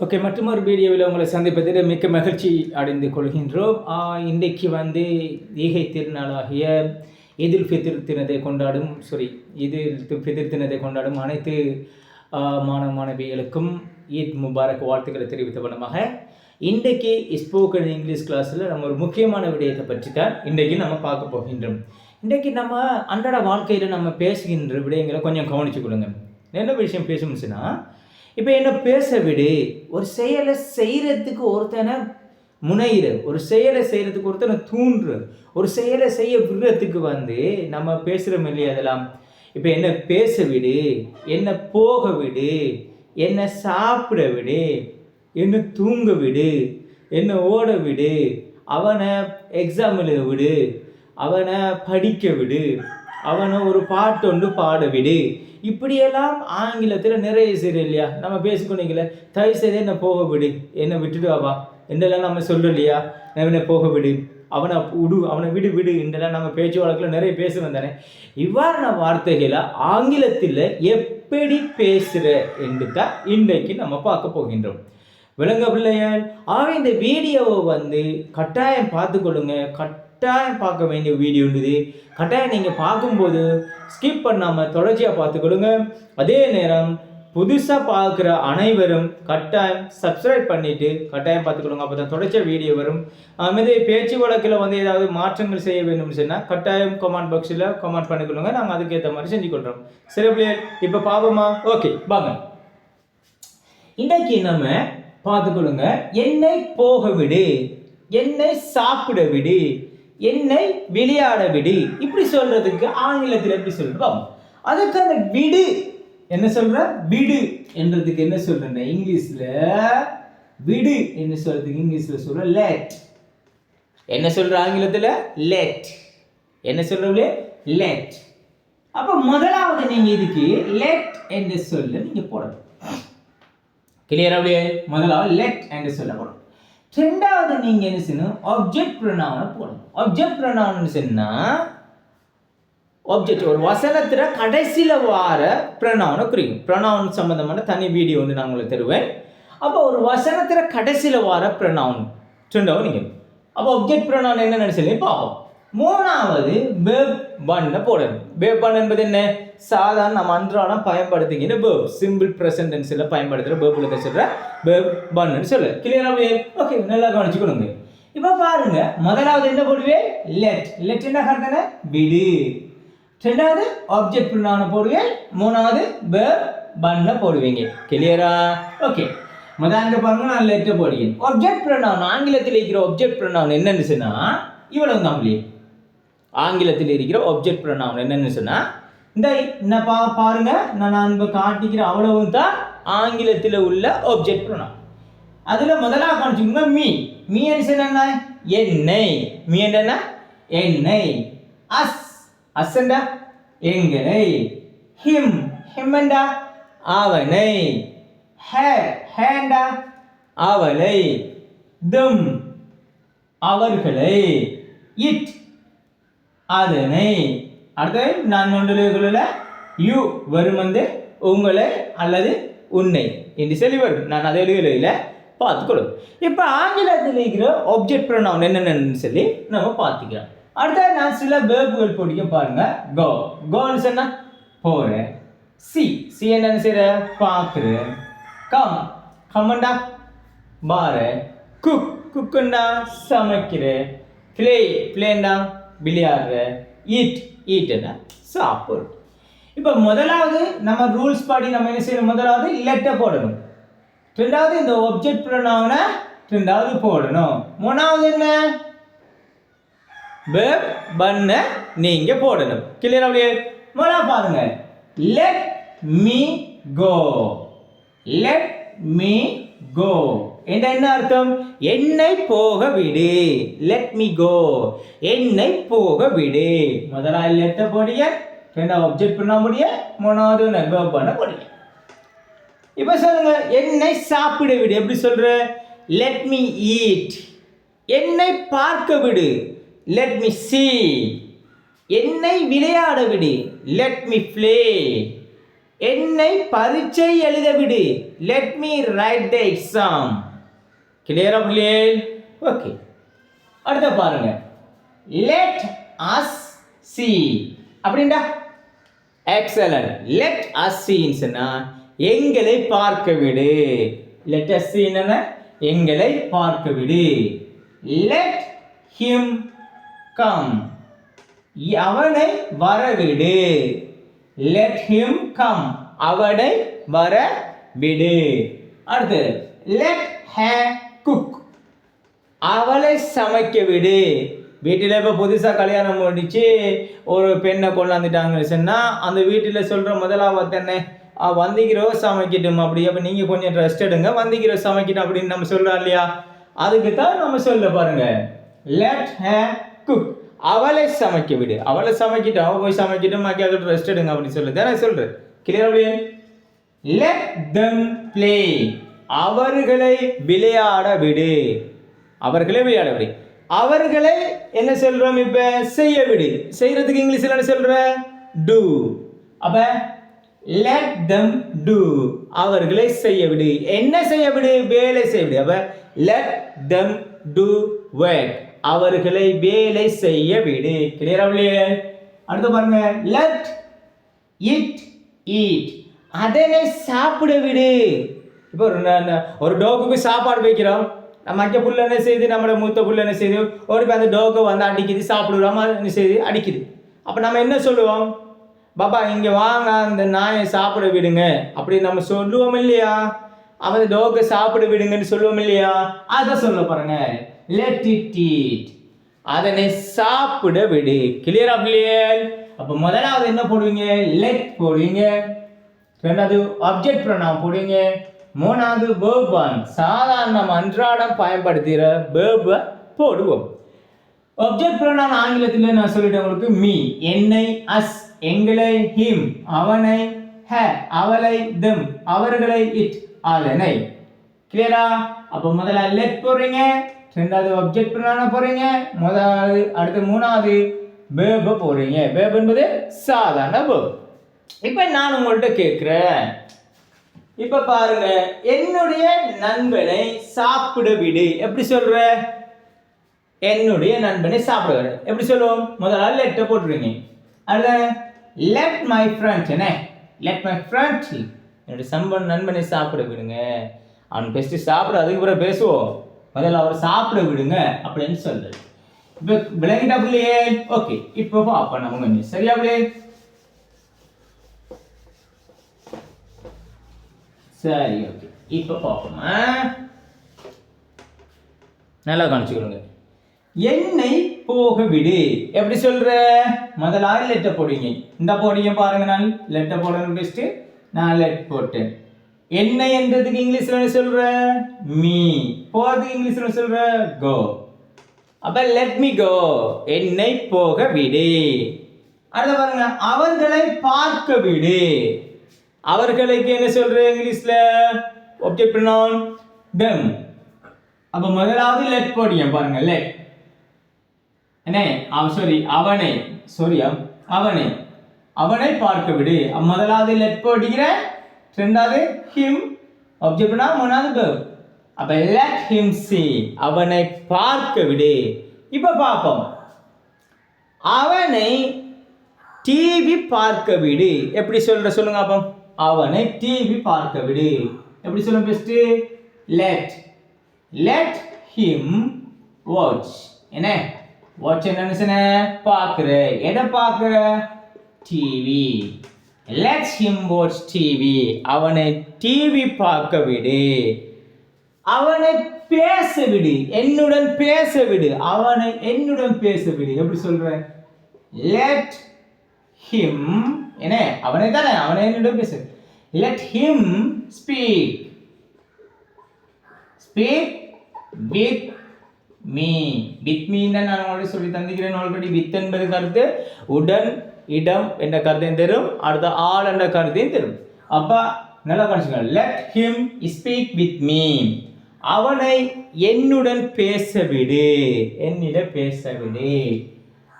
Okay மற்றொரு வீடியோவில் உங்களை சந்திப்பதில் மிக்க மகிழ்ச்சி அடைந்து கொள்கின்றோம். இன்றைக்கு வந்து ஈகை திருநாளாகிய ஈதுல் ஃபித்ர் தினத்தை கொண்டாடும் சாரி ஈதுல் ஃபித்ர் தினத்தை கொண்டாடும் அனைத்து மாணவ மாணவிகளுக்கும் ஈத் முபாரக் வாழ்த்துக்களை தெரிவித்த வண்ணமாக இன்றைக்கு ஸ்போக்கன் இங்கிலீஷ் கிளாஸில் நம்ம ஒரு முக்கியமான விடயத்தை பற்றி தான் இன்றைக்கு நம்ம பார்க்க போகின்றோம். இன்றைக்கு நம்ம அன்றாட வாழ்க்கையில் நம்ம பேசுகின்ற விடயங்களை கொஞ்சம் கவனிச்சு கொடுங்க என்ன விஷயம் பேசணுச்சுன்னா இப்போ என்ன பேச விடு. ஒரு செயலை செய்கிறதுக்கு ஒருத்தனை முனையிற ஒரு செயலை செய்கிறதுக்கு ஒருத்தனை தூண்டுற ஒரு செயலை செய்ய விடுறதுக்கு வந்து நம்ம பேசுகிறோம் இல்லையா அதெல்லாம்? இப்போ என்ன பேச விடு. என்ன போக விடு. என்ன சாப்பிட விடு. என்ன தூங்க விடு. என்ன ஓட விடு. அவனை எக்ஸாம் எழுத விடு. அவனை படிக்க விடு. அவனை ஒரு பாட்டு ஒன்று பாட விடு. இப்படியெல்லாம் ஆங்கிலத்தில் நிறைய சரி இல்லையா? நம்ம பேசிக்கொண்டிக்கல தயவு செய்து என்ன போக விடு. என்னை விட்டுட்டு வாப்பா என்றெல்லாம் நம்ம சொல்லலையா? இல்லையா என்ன போக விடு. அவனை விடு அவனை விடு விடு என்றெல்லாம் நம்ம பேச்சு வழக்கில் நிறைய பேசுவோம் தானே. இவ்வாறான வார்த்தைகளை ஆங்கிலத்தில் எப்படி பேசுகிற என்று தான் இன்றைக்கு நம்ம பார்க்க போகின்றோம். விளங்க பிள்ளைகள் ஆக இந்த வீடியோவை வந்து கட்டாயம் பார்த்துக்கொள்ளுங்க. கட்டாயம் பார்க்க வேண்டிய வீடியோ இருந்தது கட்டாயம் நீங்கள் பார்க்கும்போது ஸ்கிப் பண்ணாமல் தொடர்ச்சியாக பார்த்துக்கொள்ளுங்க. அதே நேரம் புதுசாக பார்க்குற அனைவரும் கட்டாயம் சப்ஸ்கிரைப் பண்ணிவிட்டு கட்டாயம் பார்த்துக்கொள்ளுங்க. அப்போ தான் தொடர்ச்சியாக வீடியோ வரும் அதுமாதிரி பேச்சு வழக்கில் வந்து ஏதாவது மாற்றங்கள் செய்ய வேண்டும்னு சொன்னால் கட்டாயம் கமெண்ட் பாக்ஸில் கமெண்ட் பண்ணிக்கொள்ளுங்க. நாங்கள் அதுக்கேற்ற மாதிரி செஞ்சு கொள்கிறோம் சரி பிள்ளையர் இப்போ பாப்போமா ஓகே வாங்க. இன்றைக்கு நம்ம பார்த்துக்கொள்ளுங்க. என்னை போக விடு. என்னை சாப்பிட விடு. என்னை விளையாட விடு. இப்படி சொல்றதுக்கு ஆங்கிலத்தில் எப்படி சொல்றோம் அதுக்கு அந்த விடு என்ன சொல்ற? விடு என்றதுக்கு என்ன சொல்றேன் இங்கிலீஷ்ல விடு என்ன சொல்றதுக்கு இங்கிலீஷ்ல சொல்ற லேட் என்ன சொல்ற ஆங்கிலத்தில்? லேட் என்ன சொல்றவங்களே லேட் அப்போ முதலாவது நீங்க இதுக்கு லேட் என்று சொல்ல நீங்க போடணும். கிளியரா முதலாவது லெட் என்று சொல்ல போடணும். ரெண்டாவது நீங்க என்ன செய்யணும்? ஆப்ஜெக்ட் ப்ரொனவுனை போடணும். ஆப்ஜெக்ட் ப்ரொனவுன் சொன்னா ஆப்ஜெக்ட் ஒரு வசனத்துல கடைசியில வார ப்ரொனவுனை குறிக்கும். ப்ரொனவுன் சம்பந்தமான தனி வீடியோ வந்து நான் உங்களுக்கு தருவேன். அப்போ ஒரு வசனத்துல கடைசியில வார ப்ரொனவுன் ரெண்டாவது நீங்க அப்போ ஆப்ஜெக்ட் ப்ரொனவுன் என்ன நினைச்சீங்க பார்ப்போம் மூணாவது பேப் பண்ண போடணும். பேப் பண்ண என்பது என்ன? சாதாரண நம்ம அன்றாடம் பயன்படுத்திக்கிற பேப் சிம்பிள் ப்ரெசன்டென்ஸில் பயன்படுத்துகிற பேப்பில் சொல்கிற பேப் பண்ணுன்னு சொல்லு. கிளியர் அப்படியே ஓகே நல்லா கவனிச்சுக்கணுங்க. இப்போ பாருங்க. முதலாவது என்ன போடுவேன் லெட் லெட் என்ன கருத்தானே விடு. ரெண்டாவது ஆப்ஜெக்ட் ப்ரொனவுனை போடுவேன் மூணாவது பேப் பண்ண போடுவீங்க. கிளியரா ஓகே முதலாங்க பாருங்க நான் லெட்டர் போடுவேன் ஆப்ஜெக்ட் ப்ரொனவுன் ஆங்கிலத்தில் இருக்கிற ஆப்ஜெக்ட் ப்ரொனவுன் என்னன்னு சொன்னால் இவ்வளவு தான் ஆங்கிலத்தில் இருக்கிற ஆப்ஜெக்ட் ப்ரொனவுன் என்னென்னு சொன்னால் இந்த என்ன பா பாருங்க நான் நான் இப்போ காட்டிக்கிற அவ்வளவும் தான் ஆங்கிலத்தில் உள்ள ஆப்ஜெக்ட் ப்ரொனவுன் அதில் முதலாக காமிச்சுக்கோங்க மீ மீ என்ன? என்னை. மீ என்ன. என்னை அஸ் அஸ்ண்டா எங்களை. ஹிம் ஹிம்ண்டா அவனை. ஹே ஹேண்டா அவளை. தும் அவர்களை. இட் அதனை அடுத்தது நான் ஒன்றில் யூ வரும் வந்து உங்களை அல்லது உன்னை என்று சொல்லி வரும் நான் அதை எழுதல பார்த்துக்கொள்ளும். இப்போ ஆங்கிலத்தில் இருக்கிற ஆப்ஜெக்ட் ப்ரொனவுன் என்னென்னு சொல்லி நம்ம பார்த்துக்கலாம். அடுத்தது நான் சில வேர்புகள் பிடிக்க பாருங்க. கோ கோன்னு சொன்னால் போகிறேன் சி சி என்னன்னு செய்கிற பார்க்குறேன் கம் கம்மண்டா பாரு குக் குக்குண்டா சமைக்கிறேன் ப்ளே பிளேண்டா விளையாடுற ஈட் ஈட்டுன்னா சாப்பிடு இப்போ முதலாவது நம்ம ரூல்ஸ் படி நம்ம என்ன செய்யணும்? முதலாவது லெட்டை போடணும். ரெண்டாவது இந்த ஒப்ஜெக்ட் ப்ரொனவுனை ரெண்டாவது போடணும். மூணாவது என்ன? பேப் பண்ண நீங்க போடணும். கிளியர் அப்படியே முதலா பாருங்க. Let me go let me go என்ற என்ன அர்த்தம்? என்னை போக விடு. லெட் மீ கோ என்னை போக விடு. முதலாவது லெட்டர் போடிய ரெண்டாவது ஆப்ஜெக்ட் பண்ண முடிய மூணாவது நர்வ் பண்ண முடிய இப்போ சொல்லுங்க என்னை சாப்பிட விடு. எப்படி சொல்ற? லெட் மீ ஈட் என்னை பார்க்க விடு. லெட் மீ சி என்னை விளையாட விடு. லெட் மீ பிளே என்னை பரீட்சை எழுத விடு. Let me write the exam கிளியரா பிள்ளையே ஓகே அடுத்த பாருங்க. லெட் அஸ் சி அப்படின்டா எக்ஸலன் லெட் அஸ் சீன்னு சொன்னா எங்களை பார்க்க விடு. லெட் அஸ் சீன்னு எங்களை பார்க்க விடு. லெட் ஹிம் கம் அவனை வரவிடு. லெட் ஹிம் கம் அவனை வர விடு அடுத்து லெட் ஹே அவளை சமைக்க விடு. வீட்டில் இப்போ புதுசாக கல்யாணம் முடிச்சு ஒரு பெண்ணை கொண்டாந்துட்டாங்கன்னு சொன்னால் அந்த வீட்டில் சொல்கிற முதலாவது என்ன? வந்திக்கிறோ சமைக்கட்டும் அப்படி. அப்போ நீங்கள் கொஞ்சம் ரெஸ்ட் எடுங்க. வந்திக்கிறோ சமைக்கட்டும் அப்படின்னு நம்ம சொல்கிறோம் இல்லையா? அதுக்கு தான் நம்ம சொல்ல பாருங்க. லெட் ஹே குக் அவளை சமைக்க விடு. அவளை சமைக்கிட்டு அவள் போய் சமைக்கிட்டு மக்கள் ரெஸ்ட் எடுங்க அப்படின்னு சொல்லு தானே சொல்கிறேன் கிளியர் அப்படியே? லெட் தம் ப்ளே அவர்களை விளையாட விடு. அவர்களே விளையாட விடு அவர்களை என்ன சொல்றோம் இப்ப? செய்ய விடு. செய்யறதுக்கு இங்கிலீஷ்ல என்ன சொல்ற? டு அப்ப லெட் தம் டு அவர்களை செய்ய விடு. என்ன செய்ய விடு? வேலை செய்ய விடு. அப்ப லெட் தம் டு work. அவர்களை வேலை செய்ய விடு. கிளியரா அடுத்து பாருங்க. லெட் இட் ஈட் அதனை சாப்பிட விடு. இப்போ ஒரு ஒரு டோக்குக்கு சாப்பாடு வைக்கிறோம். மக்க புள்ள என்ன செய்யுது நம்மளோட மூத்த புள்ள என்ன செய்யுது ஓடி போய் அந்த டோக்கை வந்து அடிக்குது சாப்பிடுறோம் என்ன செய்யுது அடிக்குது அப்போ நம்ம என்ன சொல்லுவோம் பாப்பா இங்கே வாங்க அந்த நாயை சாப்பிட விடுங்க அப்படி நம்ம சொல்லுவோம் இல்லையா அவன் டோக்கை சாப்பிட விடுங்கன்னு சொல்லுவோம் இல்லையா அதை சொல்ல பாருங்க லெட் இட் ஈட் அதனை சாப்பிட விடு கிளியர் பிள்ளையல் அப்போ முதலாவது என்ன போடுவீங்க லெட் போடுவீங்க ரெண்டாவது ஆப்ஜெக்ட் ப்ரொனவுன் போடுவீங்க மூணாவது verb சாதாரணம் சாதாரண அன்றாடம் பயன்படுத்துகிற வேர்பை போடுவோம். ஒப்ஜெக்ட் ப்ரோனான் ஆங்கிலத்தில் நான் சொல்லிட்டேன் உங்களுக்கு மீ என்னை அஸ் எங்களை ஹிம் அவனை ஹ அவளை தெம் அவர்களை இட் ஆலனை கிளியரா அப்போ முதல்ல லெட் போடுறீங்க ரெண்டாவது ஆப்ஜெக்ட் ப்ரோனான போடுறீங்க முதலாவது அடுத்து மூணாவது verb போடுறீங்க. வேர்ப் என்பது சாதாரண வேர்ப் இப்போ நான் உங்கள்கிட்ட கேட்குறேன் இப்போ பாருங்க என்னுடைய நண்பனை சாப்பிட விடு. எப்படி சொல்ற? என்னுடைய நண்பனை சாப்பிட விடு. எப்படி சொல்லுவோம்? முதல்ல லெட்டை போட்டுருங்க. அடுத்த லெட் மை ஃப்ரெண்ட் என்ன? லெட் மை ஃப்ரெண்ட் என்னுடைய சம்பன் நண்பனை சாப்பிட விடுங்க. அவன் பெஸ்ட்டு சாப்பிட அதுக்கு பிறகு பேசுவோம். முதல்ல அவர் சாப்பிட விடுங்க அப்படின்னு சொல்றது இப்போ விளங்கிட்டா இல்லையே ஓகே இப்போ அப்போ நம்ம கொஞ்சம். சரியா பிள்ளையே சரி ஓகே இப்போ பார்ப்போமா நல்லா கவனிச்சுக்கொள்ளுங்க என்னை போக விடு. எப்படி சொல்ற? முதலாறு லெட்டர் போடுங்க இந்த போடுங்க பாருங்க நான். லெட்டர் போடணும் பெஸ்ட்டு நான் லெட் போட்டேன். என்ன என்றதுக்கு இங்கிலீஷ்ல என்ன சொல்ற? மீ போறதுக்கு இங்கிலீஷ்ல என்ன சொல்ற? கோ அப்ப லெட் மீ கோ என்னை போக விடு. அடுத்த பாருங்க. அவர்களை பார்க்க விடு. அவர்களுக்கு என்ன சொல்கிறேன் இங்கிலீஷ்ல? ஆப்ஜெக்ட் ப்ரொனவுன் தெம் அப்ப முதலாவது லெட் போடிங்க பாருங்க லெட் என்ன? அவ சாரி அவனை. சாரியா அவனை. அவனை பார்க்க விடு முதலாவது லெட் போடுகிற ரெண்டாவது ஹிம் ஆப்ஜெக்ட்னா மூணாவது verb. அப்ப லெட் ஹிம் சி அவனை பார்க்க விடு இப்ப பார்ப்போம். அவனை டிவி பார்க்க விடு எப்படி சொல்ற சொல்லுங்க அப்போ. அவனை டிவி பார்க்க விடு எப்படி சொல்லும் best let let him watch என்ன? வாட்ச் என்னன்னு சொன்ன பார்க்குற. எதை பார்க்குற? TV let him watch TV அவனை டிவி பார்க்க விடு அவனை பேச விடு என்னுடன் பேச விடு அவனை என்னுடன் பேச விடு எப்படி சொல்ற? லெட் ஹிம் என்ன அவனை தானே அவனை என்னிடம் பேசு. Let him speak speak with me with மீன் நான் ஆல்ரெடி சொல்லி தந்திக்கிறேன் ஆல்ரெடி வித் என்பது கருத்து உடன் இடம் என்ற கருத்தையும் தரும் அடுத்த ஆள் என்ற கருத்தையும் தரும். அப்பா நல்லா கணிச்சுக்கோங்க let him speak with me அவனை என்னுடன் பேச விடு என்னிடம் பேச விடு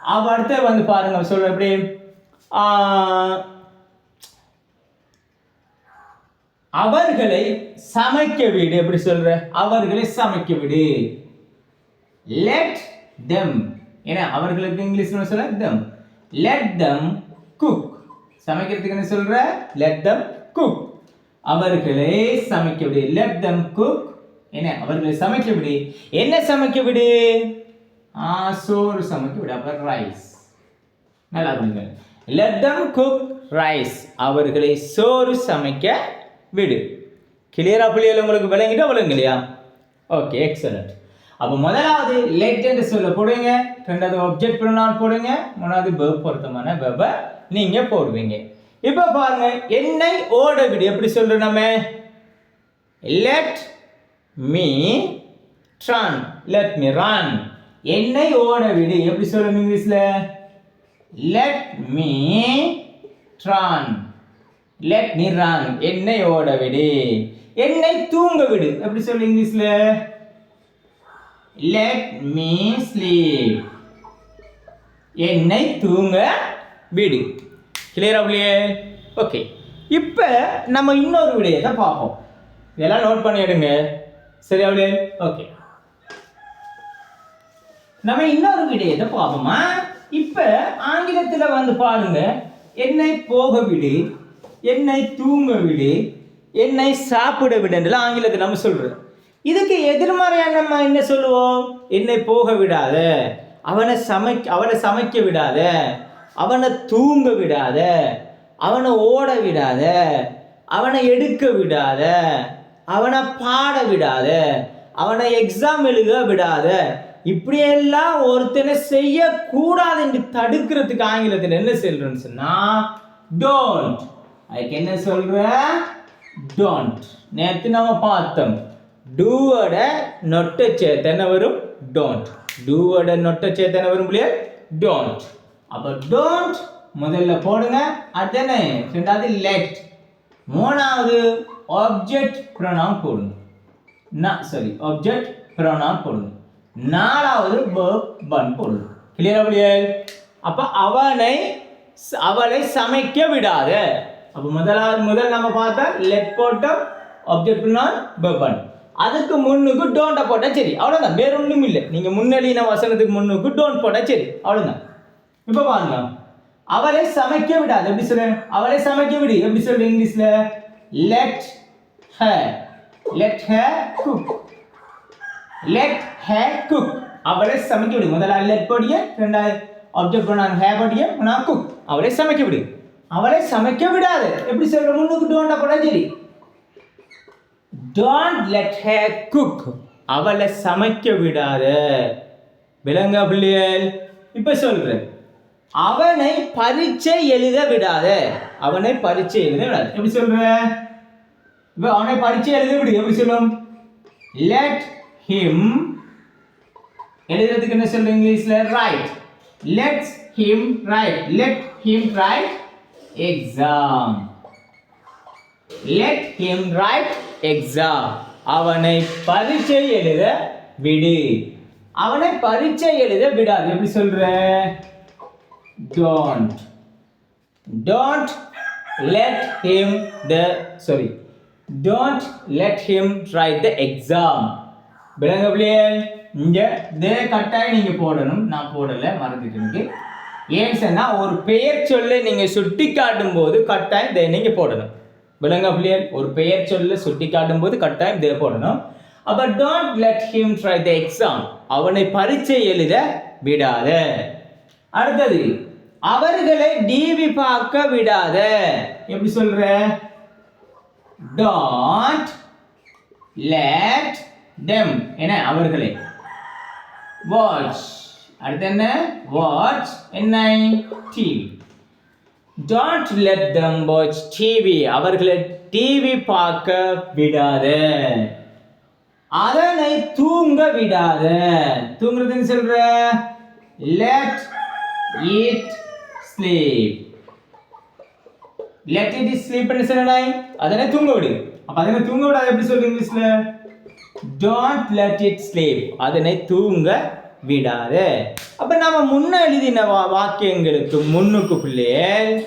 அவ அடுத்த வந்து பாருங்க சொல்ல எப்படி? அவர்களை சமைக்க விடு. எப்படி சொல்ற? அவர்களை சமைக்க விடு. லெட் தெம் ஏன்னா அவர்களுக்கு இங்கிலீஷ்ல சொல்ல தெம் லெட் தெம் குக் சமைக்கிறதுக்கு என்ன சொல்ற? லெட் தெம் குக் அவர்களை சமைக்க விடு. லெட் தெம் குக் என்ன? அவர்களை சமைக்க விடு. என்ன சமைக்க விடு? ஆ சோறு சமைக்க விடு. அப்புறம் ரைஸ் நல்லா பண்ணுங்க லெட் தம் குக் ரைஸ் அவர்களை சோறு சமைக்க விடு. கிளியரா புள்ளியில் உங்களுக்கு விளங்கிட்டா விளங்கலையா? ஓகே எக்ஸலண்ட் அப்போ முதலாவது லெட் என்று சொல்ல போடுங்க. ரெண்டாவது ஆப்ஜெக்ட் ப்ரொனவுன் போடுங்க. மூணாவது verb பொருத்தமான verb நீங்க போடுவீங்க. இப்போ பாருங்க என்னை ஓட விடு. எப்படி சொல்றோம் நம்ம? Let me run let me run என்னை ஓட விடு. எப்படி சொல்லணும் இங்கிலீஷில்? Let me run let me ran என்னை ஓட விடு என்னை தூங்க விடு எப்படி சொல்லு இங்கிலீஷில்? லெட் மீ ஸ்லீப் என்னை தூங்க விடு. கிளியர் அப்படியே ஓகே இப்போ நம்ம இன்னொரு விடையத்தை பார்ப்போம். இதெல்லாம் நோட் பண்ணி எடுங்க சரி அப்படியே ஓகே நம்ம இன்னொரு விடயத்தை பார்ப்போமா? இப்போ ஆங்கிலத்தில் வந்து பாருங்க என்னை போக விடு என்னை தூங்க விடு என்னை சாப்பிட விடுன்றல ஆங்கிலத்தை நம்ம சொல்கிறோம் இதுக்கு எதிர்மறையாக நம்ம என்ன சொல்லுவோம்? என்னை போக விடாத அவனை சமைக்க அவனை சமைக்க விடாத அவனை தூங்க விடாத அவனை ஓட விடாத அவனை எடுக்க விடாத அவனை பாட விடாத அவனை எக்ஸாம் எழுத விடாத இப்படியெல்லாம் ஒருத்தனை செய்யக்கூடாது என்று தடுக்கிறதுக்கு ஆங்கிலத்தில் என்ன சொல்றேன்னு சொன்னா டோன்ட் அதுக்கு என்ன சொல்ற? டோன்ட் நேற்று நம்ம பார்த்தோம். டூவோட நொட்ட சேத்தனை வரும்? டோன்ட் டூவோட நொட்ட சேத்தனை வரும் இல்லையா டோன்ட் அப்போ டோன்ட் முதல்ல போடுங்க. அடுத்தது ரெண்டாவது லெட் மூணாவது ஆப்ஜெக்ட் ப்ரொனாம் போடுங்க. நான் சாரி ஆப்ஜெக்ட் ப்ரொனாம் போடுங்க. நாலாவது verb கிளியரா அப்படியே அப்ப அவனை அவளை சமைக்க விடாத. அப்ப முதலாவது முதல் நம்ம பார்த்தா லெட் போட்டோம் ஆப்ஜெக்ட் நான் verb அதுக்கு முன்னுக்கு டோன்ட்டை போட்டா சரி. அவ்வளோதான் வேற ஒன்றும் இல்லை. நீங்கள் முன்னெளின வசனத்துக்கு முன்னுக்கு டோன்ட் போட்டா சரி. அவ்வளோதான் இப்போ பாருங்க. அவளை சமைக்க விடாது. எப்படி சொல்றேன்? அவளை சமைக்க விடு. எப்படி சொல்றேன் இங்கிலீஷில்? லெட் ஹ லெட் ஹ குக் லெட் ஹே குக் அவளை சமைக்க விடு முதல்ல லெட் படிய ரெண்டாவது ஆப்ஜெக்ட் பண்ணாங்க ஹே படிய நான் குக் அவளை சமைக்க விடு அவளை சமைக்க விடாது. எப்படி சொல்ற? முன்னுக்கு டோண்டா கூட சரி டோன்ட் லெட் ஹே குக் அவளை சமைக்க விடாத. விலங்க பிள்ளைகள் இப்போ சொல்கிறேன் அவனை பரீட்சை எழுத விடாத. அவனை பரீட்சை எழுத விடாது. எப்படி சொல்ற? இப்போ அவனை பரீட்சை எழுத விடு. எப்படி சொல்லும்? லெட் ஹிம் எழுதுறதுக்கு என்ன சொல்ற இங்கிலீஷ்ல? Write let's him write let him write exam let him write exam அவனை பரீட்சை எழுத விடு. அவனை பரீட்சை எழுத விடாது. எப்படி சொல்ற? Don't don't let him the sorry don't let him try the exam விளங்க இங்கே இங்க தே கட்டாயம் நீங்க போடணும். நான் போடல மறந்துட்டு எனக்கு. ஏன் ஒரு பெயர் சொல்லை நீங்க சுட்டி காட்டும் போது கட்டாயம் தே நீங்க போடணும். விளங்க ஒரு பெயர் சொல்ல சுட்டி காட்டும் போது கட்டாயம் தே போடணும். அப்ப don't let him try the exam அவனை பரீட்சை எழுத விடாத. அடுத்தது அவர்களை டிவி பார்க்க விடாத. எப்படி சொல்ற? டாட் லெட் டெம் என்ன? அவர்களை. வாட்ச் அடுத்து என்ன? வாட்ச் என்ன? டிவி டாட் லெட் தம் வாட்ச் டிவி அவர்களை டிவி பார்க்க விடாத. அதனை தூங்க விடாத. தூங்குறதுன்னு சொல்ற? Let it sleep let it sleep சொன்னாய் அதனை தூங்க விடு. அப்ப அதனை தூங்க விடாத எப்படி சொல்றது இங்கிலீஷ்ல டோன்ட் லெட் இட் ஸ்லீப் அதனை தூங்க விடாது. அப்போ நம்ம முன்ன எழுதின வா- வாக்கியங்களுக்கு முன்னுக்கு பிள்ளையே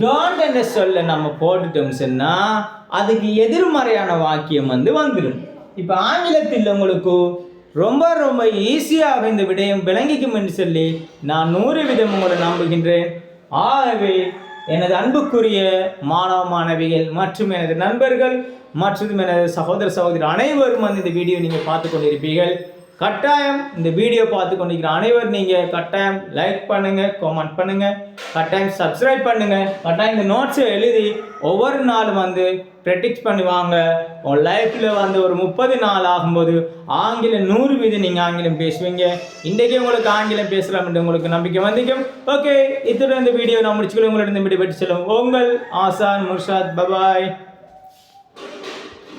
டோன்ட் என்ற சொல்ல நம்ம போட்டுட்டோம் சொன்னால் அதுக்கு எதிர்மறையான வாக்கியம் வந்து வந்துடும் இப்போ ஆங்கிலத்தில் உங்களுக்கு ரொம்ப ரொம்ப ஈஸியாக இந்த விடயம் விளங்கிக்கும் என்று சொல்லி நான் நூறு விதம் உங்களை நம்புகின்றேன். ஆகவே எனது அன்புக்குரிய மாணவ மாணவிகள் மற்றும் எனது நண்பர்கள் மற்றும் எனது சகோதர சகோதரி அனைவரும் வந்து இந்த வீடியோ நீங்கள் பார்த்து கொண்டிருப்பீர்கள். கட்டாயம் இந்த வீடியோ பார்த்து கொண்டிருக்கிற அனைவரும் நீங்கள் கட்டாயம் லைக் பண்ணுங்கள் கமெண்ட் பண்ணுங்கள் கட்டாயம் சப்ஸ்கிரைப் பண்ணுங்கள் கட்டாயம் இந்த நோட்ஸை எழுதி ஒவ்வொரு நாளும் வந்து ப்ரெடிக்ட் பண்ணுவாங்க உன் லைஃப்பில் வந்து ஒரு முப்பது நாள் ஆகும்போது ஆங்கிலம் நூறு வீதம் நீங்கள் ஆங்கிலம் பேசுவீங்க. இன்றைக்கே உங்களுக்கு ஆங்கிலம் பேசலாம் என்று உங்களுக்கு நம்பிக்கை வந்திக்கும். ஓகே இத்துடன் இந்த வீடியோ நான் முடிச்சுக்கொள்ள உங்களிடம் விடுபட்டு செல்லும் உங்கள் ஆசான் முர்ஷாத். பபாய்